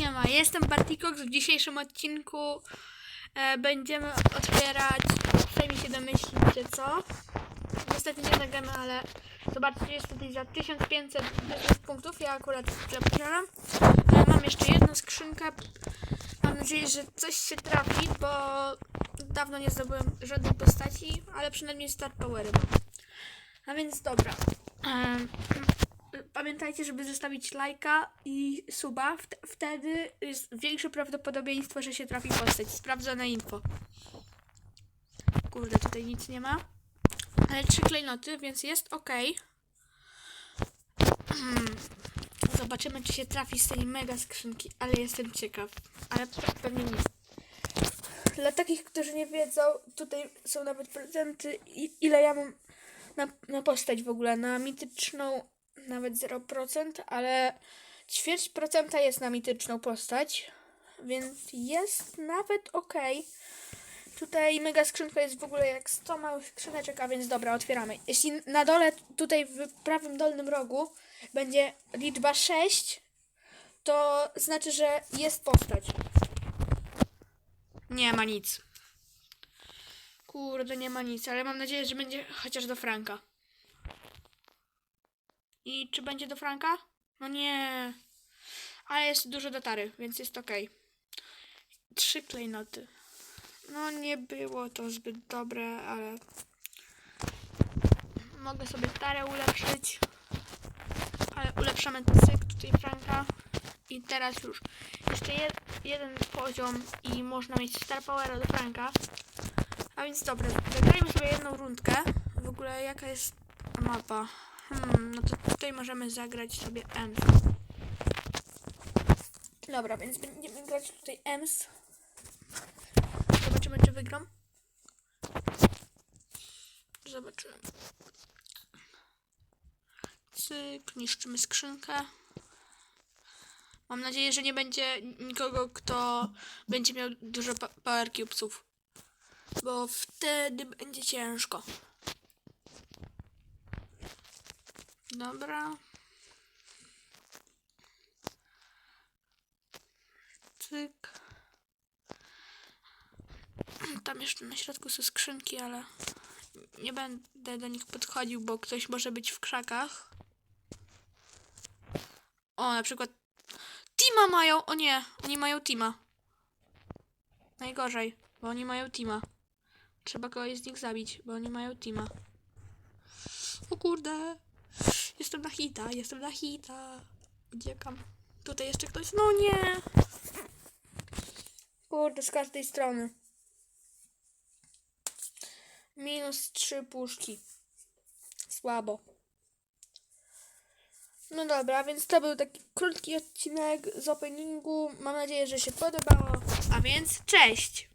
Siema, jestem Bartikox. W dzisiejszym odcinku e, będziemy otwierać, sami się domyślicie co. Niestety nie nagramy, ale zobaczcie, jest tutaj za 1500 punktów. Ja akurat posiadam. Ale mam jeszcze jedną skrzynkę. Mam nadzieję, że coś się trafi, bo dawno nie zdobyłem żadnej postaci, ale przynajmniej Star Powery mam. A więc dobra. Em, Pamiętajcie, żeby zostawić lajka i suba. Wt- wtedy jest większe prawdopodobieństwo, że się trafi postać. Sprawdzone info. Kurde, tutaj nic nie ma. Ale trzy klejnoty, więc jest ok. Zobaczymy, czy się trafi z tej mega skrzynki, ale jestem ciekaw. Ale pe- pewnie nie. Dla takich, którzy nie wiedzą, tutaj są nawet prezenty. Ile ja mam na, na postać w ogóle? Na mityczną nawet 0%, ale ćwierć procenta jest na mityczną postać, więc jest nawet ok. Tutaj mega skrzynka jest w ogóle jak 100 małych skrzyneczek, a więc dobra, otwieramy. Jeśli na dole, tutaj w prawym dolnym rogu będzie liczba 6, to znaczy, że jest postać. Nie ma nic. Kurde, nie ma nic, ale mam nadzieję, że będzie chociaż do Franka. I czy będzie do Franka? No nie. Ale jest dużo do Tary, więc jest ok. Trzy klejnoty. No nie było to zbyt dobre, ale mogę sobie Tarę ulepszyć. Ale ulepszamy cyk tutaj Franka. I teraz już jeszcze je, jeden poziom i można mieć Star Powera do Franka. A więc dobra, zagrajmy sobie jedną rundkę. W ogóle jaka jest mapa? Hmm, no to tutaj możemy zagrać sobie EMS. Dobra, więc będziemy grać tutaj EMS. Zobaczymy, czy wygram. Zobaczymy. Cyk, niszczymy skrzynkę. Mam nadzieję, że nie będzie nikogo, kto będzie miał dużo power cubesów. Bo wtedy będzie ciężko. Dobra. Cyk. Tam jeszcze na środku są skrzynki, ale nie będę do nich podchodził, bo ktoś może być w krzakach. O, na przykład Tima mają! O nie, oni mają Tima. Najgorzej, bo oni mają Tima. Trzeba kogoś z nich zabić, bo oni mają Tima. O kurde. Jestem na hita, jestem na hita. Uciekam. Tutaj jeszcze ktoś. No nie! Kurde, z każdej strony. Minus trzy puszki. Słabo. No dobra, więc to był taki krótki odcinek z openingu. Mam nadzieję, że się podobało. A więc cześć!